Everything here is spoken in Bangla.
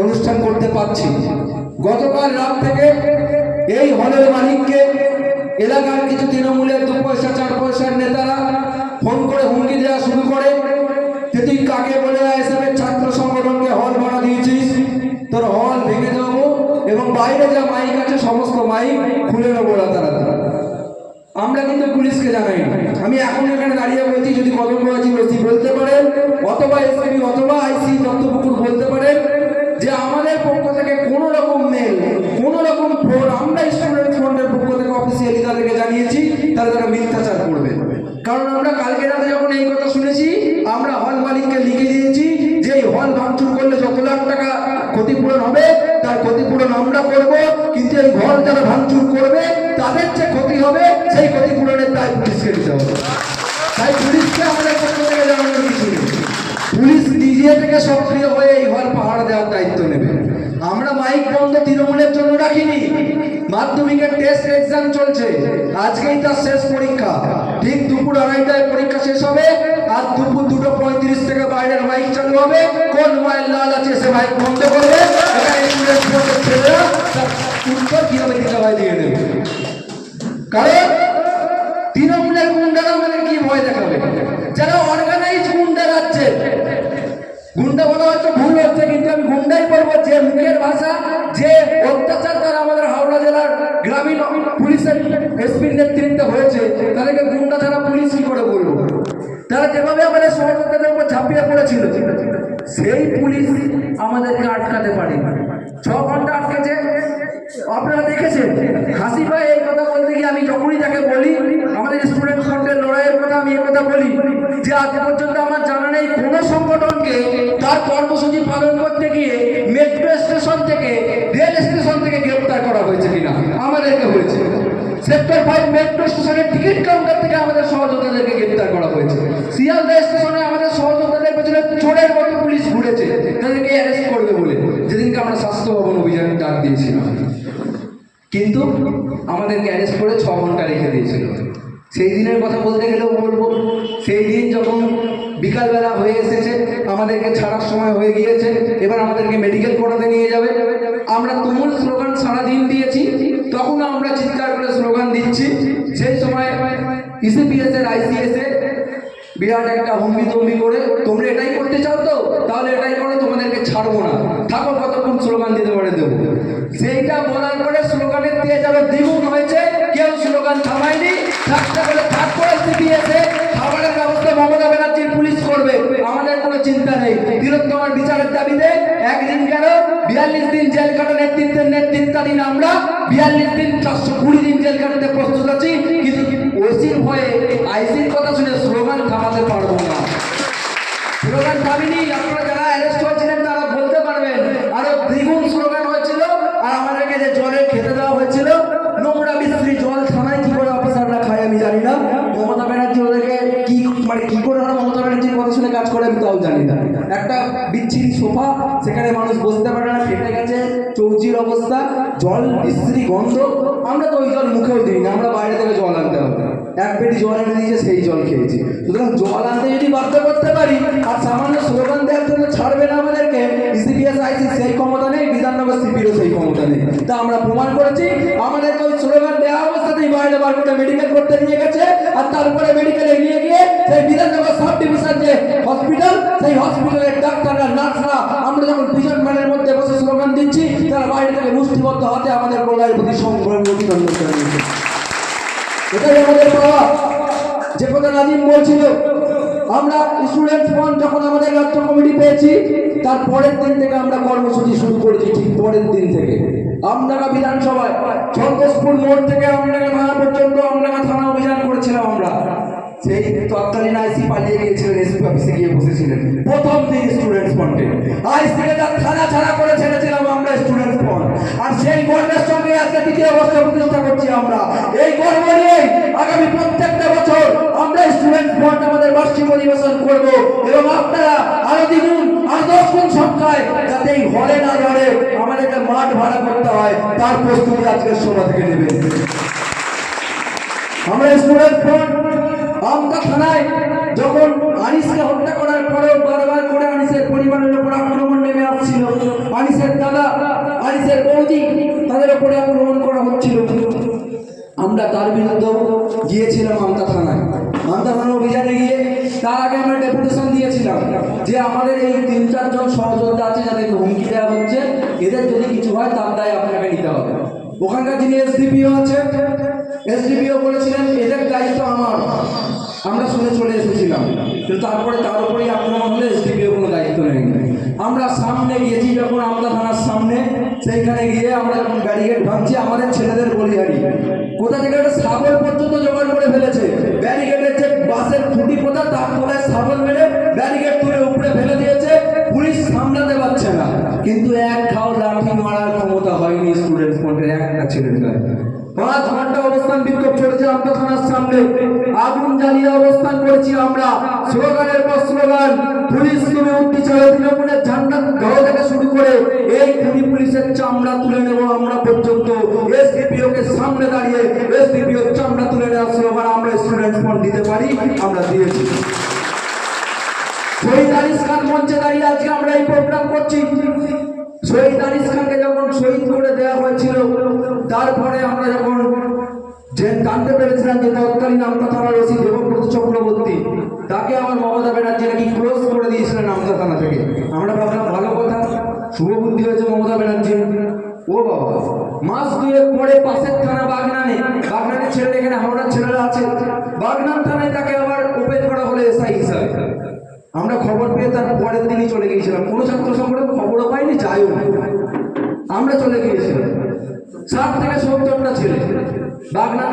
অনুষ্ঠান করতে পারছি। গতকাল রাত থেকে এই হলের মালিককে এলাকার কিছু তৃণমূলের দু পয়সা চার পয়সার নেতারা ফোন করে হুমকি দেওয়া শুরু করে। যে তুই কাকে বলে আইএসএফের ছাত্র সংগঠনকে হল ভাড়া দিয়েছিস? তোর হল ভেঙে দেবো এবং বাইরে যা মাইক আছে, সমস্ত মাইক খুলে নেব রাতারাতি। আমরা কিন্তু পুলিশকে জানাই আমি এখন এখানে দাঁড়িয়ে বলছি, যদি কদমবাজি ওসি বলতে পারেন, অথবা এসপি অথবা আইসি দত্তপুকুর বলতে পারেন যে আমাদের পক্ষ থেকে কোনো রকম মেল কোনো রকম ফোন আমরা স্টুডেন্ট ফ্রন্টের পক্ষ থেকে অফিসিয়ালি তাদেরকে জানিয়েছি তাহলে তারা মিথ্যাচার করবে কারণ আমরা কালকে রাতে যখন এই কথা শুনেছি, আমরা হল মালিককে লিখে দিয়েছি যে এই হল ভাঙচুর করলে যত লাখ টাকা ক্ষতিপূরণ হবে, তার ক্ষতিপূরণ আমরা করব, কিন্তু এই ঘর যারা ভাঙচুর করবে, তাদের যে ক্ষতি হবে, সেই ক্ষতিপূরণের দায় পুলিশকে দিতে হবে। তাই পুলিশকে আমাদের পক্ষ থেকে জানানোর কিছু নেই। পুলিশ নিজে থেকে সক্রিয় হয়ে এই হল পাহাড় দেওয়ার দায়িত্ব নেবে। আমরা মাইক বন্ধ তৃণমূলের জন্য রাখিনি। মাধ্যমিকের টেস্ট এক্সাম চলছে। আজকেই তার শেষ পরীক্ষা। ঠিক দুপুর আড়াইটায় পরীক্ষা শেষ হবে, আর দুপুর দুটো পঁয়ত্রিশ থেকে বাইরের মাইক চালু হবে। কোন মাইল লাল আছে সে মাইক বন্ধ করবে। উত্তর কীভাবে দিতে হয় দিয়ে দেবে কারণ তৃণমূলের গুন্ডারা মানে কি ভয় দেখাবে? যারা অর্গানাইজ গুন্ডা রাজ্যে গুন্ডা বলা হয়তো ভুল হচ্ছে, কিন্তু আমি গুন্ডাই সেই পুলিশ আমাদেরকে আটকাতে পারে। ছ ঘণ্টা আটকেছে। আপনারা দেখেছেন হাসি ভাই এই কথা বলতে গিয়ে আমি যখনই তাকে বলি, আমাদের স্টুডেন্ট ফ্রন্টের লড়াইয়ের কথা আমি এই কথা বলি, যে আজ পর্যন্ত আমার জানা নেই কোনো সংগঠনকে তার কর্মসূচি পালন করতে গিয়ে মেট্রো স্টেশন থেকে রেল স্টেশন থেকে গ্রেপ্তার করা হয়েছে কিনা, আমাদেরকে হয়েছে। সেক্টর ফাইভ মেট্রো স্টেশনের টিকিট কাউন্টার থেকে আমাদের সহযোদ্ধাদেরকে গ্রেপ্তার করা হয়েছে। শিয়ালদা স্টেশনে আমাদের সহযোদ্ধাদের পেছনে চোরের মতো পুলিশ ঘুরেছে তাদেরকে অ্যারেস্ট করবে বলে যেদিনকে আমরা স্বাস্থ্য ভবন অভিযানে ডাক দিয়েছিলাম কিন্তু আমাদেরকে অ্যারেস্ট করে ছ ঘণ্টা রেখে দিয়েছিল। সেই দিনের কথা বলতে গেলেও বলব, সেই দিন যখন বিকালবেলা হয়ে এসেছে, আমাদেরকে ছাড়ার সময় হয়ে গিয়েছে, এবার আমাদেরকে মেডিকেল করাতে নিয়ে যাবে। আমরা তুমুল স্লোগান সারাদিন দিয়েছি, তখন আমরা চিৎকার করে স্লোগান দিচ্ছি। সেই সময় ইসিপিএস এর আইসিএস এ বিরাট একটা হম্বি তম্বি করে, তোমরা এটাই করতে চাও তো? তাহলে এটাই করো, তোমাদেরকে ছাড়বো না। থাকো, কতক্ষণ স্লোগান দিতে পারে দেবো? সেইটা বলার পরে স্লোগান থামায়নি থাকতে বলে থাক করে সিপিএসে খাবারের ব্যবস্থা মমতা ব্যানার্জির পুলিশ করবে, আমাদের কোনো চিন্তা নেই। বৃহত্তমার বিচারের দাবিতে একদিন কেন বিয়াল্লিশ দিন জেল কাটা নেতৃত্বের নেতৃত্বাধীন আমরা বিয়াল্লিশ দিন চারশো কুড়ি দিন জেল কাটাতে প্রস্তুত আছি, কিন্তু ওসির ভয়ে আইসির কথা শুনে স্লোগান থামাতে পারব না। স্লোগান থামিনি করে যে মমতা ব্যানার্জির কথা শুনে কাজ করে আমি তাও জানি না। একটা বিচ্ছিরি সোফা, সেখানে মানুষ বসতে পারে না ফেটে গেছে চৌচির অবস্থা, জল, মিস্ত্রি, গন্ধ। আমরা তো ওই জল মুখেও দিই না, আমরা বাইরে থেকে জল আনতে হবে। এক পেটি জল এনে দিয়েছে, সেই জল খেয়েছি। সুতরাং জল আনতে যদি বাধ্য করতে পারি, আর সামান্য স্লোগান দেওয়ার জন্য ছাড়বে না আমাদেরকে সিপিএস আইসি সেই ক্ষমতা নেই, বিধাননগর, সিপিরও সেই ক্ষমতা নেই। তা আমরা প্রমাণ করেছি, আমাদেরকে ওই স্লোগান দেওয়া অবস্থাতেই বাইরে বার করে মেডিকেল করতে নিয়ে গেছে, আর তারপরে মেডিকেলে নিয়ে গিয়ে সেই বিধাননগর সাব ডিভিশন যে হসপিটাল সেই হসপিটালের ডাক্তাররা, নার্সরা, আমরা যখন পিজন ম্যানের মধ্যে বসে স্লোগান দিচ্ছি, তারা বাইরে থেকে মুষ্টিবদ্ধ হাতে আমাদের প্রলয়ের প্রতি সংগ্রাম অভিনন্দন এটাই আমাদের পাওয়া। যে কথা নাজিম বলছিল, আমরা স্টুডেন্ট ফ্রন্ট যখন আমাদের রাজ্য কমিটি পেয়েছি, তার পরের দিন থেকে আমরা কর্মসূচি শুরু করেছি, ঠিক পরের দিন থেকে। আমডাঙ্গা বিধানসভায় সন্তোষপুর মোড় থেকে আমডাঙ্গা থানা পর্যন্ত আমডাঙ্গা থানা অভিযান করেছিলাম আমরা। সেই তৎকালীন আইসি পালিয়ে গিয়েছিলেন এসপি অফিসে গিয়ে বসেছিলেন। প্রথম দিন স্টুডেন্ট ফ্রন্টে আইসিকে তার থানা ছাড়া করে ছেড়েছিলাম আমরা স্টুডেন্ট ফ্রন্ট আর সেই গর্বের সঙ্গে আজকে দ্বিতীয় অবস্থা প্রতিষ্ঠা করছি আমরা। এই গর্ব নিয়ে আগামী প্রত্যেকটা বছর আমরা স্টুডেন্ট ফ্রন্ট আমাদের বার্ষিক অধিবেশন করব এবং আপনারা আরও দ্বিগুণ আরও দশ গুণ সংখ্যায় যাতে এই হলে না ধরে আমাদেরকে মাঠ ভাড়া করতে হয়, তার প্রস্তুতি আজকের সভা থেকে নেবেন আমরা স্টুডেন্ট ফ্রন্ট আমতা থানায় যখন আনিসকে হত্যা আমরা তার বিরুদ্ধেও গিয়েছিলাম আমতা থানায়। আমতা থানা অভিযানে গিয়ে তার আগে আমরা ডেপুটেশন দিয়েছিলাম যে আমাদের এই তিন, চারজন সহযোদ্ধা আছে যাদেরকে হুমকি দেওয়া হচ্ছে, এদের যদি কিছু হয় তার দায় আপনাকে নিতে হবে। ওখানকার যিনি এসডিপিও আছে, এসডিপিও বলেছিলেন, এদের দায়িত্ব আমার। আমরা শুনে চলে এসেছিলাম। কিন্তু তারপরে তার উপরেই আক্রমণ হলে এসডিপিও কোনো দায়িত্ব নেই। আমরা সামনে গিয়েছি সেইখানে গিয়ে আমরা যখন ব্যারিকেড ভাঙছি, আমাদের ছেলেদের বলিহারি কোথা থেকে একটা সাবল পর্যন্ত জোগাড় করে ফেলেছে? ব্যারিকেডের যে বাসের খুঁটি পোতা তার তলায় সাবল মেরে ব্যারিকেড তুলে উপরে ফেলে দিয়েছে, পুলিশ সামলাতে পারছে না। কিন্তু এক খাও লাঠি মারার ক্ষমতা হয়নি স্টুডেন্ট ফ্রন্টের একটা ছেলের গায়ে পাঁচ ঘণ্টা অবস্থান বিক্ষোভ চলেছে আমতা থানার সামনে। আগুন জ্বালিয়ে অবস্থান করেছি আমরা। স্লোগানের পর স্লোগান, পুলিশ তুমি উঠতে চলে তৃণমূলের ঝান্ডা ধরে থেকে শুরু করে এই খুনি পুলিশের চামড়া তুলে নেব, আমরা পর্যন্ত। এসডিপিও কে সামনে দাঁড়িয়ে, এসডিপিও চামড়া তুলে নেওয়ার স্লোগান আমরা স্টুডেন্ট ফ্রন্ট দিতে পারি, আমরা দিয়েছি। শহীদ আনিস খান মঞ্চে দাঁড়িয়ে আজকে আমরা এই প্রোগ্রাম করছি। শহীদ আনিস খানকে যখন শহীদ করে দেওয়া হয়েছিল, তারপরে আমরা যখন যে জানতে পেরেছিলাম যে তৎকালীন আমতা থানার ওসি দেবব্রত চক্রবর্তী, তাকে আমার মমতা ব্যানার্জি নাকি ক্লোজ করে দিয়েছিলেন আমতা থানা থেকে আমরা ভাবলাম ভালো কথা শুভ বুদ্ধি হয়েছে মমতা ব্যানার্জি ও বাবা, মাস দুয়েক পরে পাশের থানা বাগনানে বাগনানের ছেলে এখানে হাওড়ার ছেলেরা আছে। বাগনান থানায় তাকে আবার ওপেন করা হলো এসআই হিসাবে। আমরা খবর পেয়ে তার পরের দিনই চলে গিয়েছিলাম। কোনো ছাত্র সংগঠন খবরও পাইনি যাইও। আমরা চলে গিয়েছিলাম। ষাট থেকে সত্তরটা ছেলে। বাগনান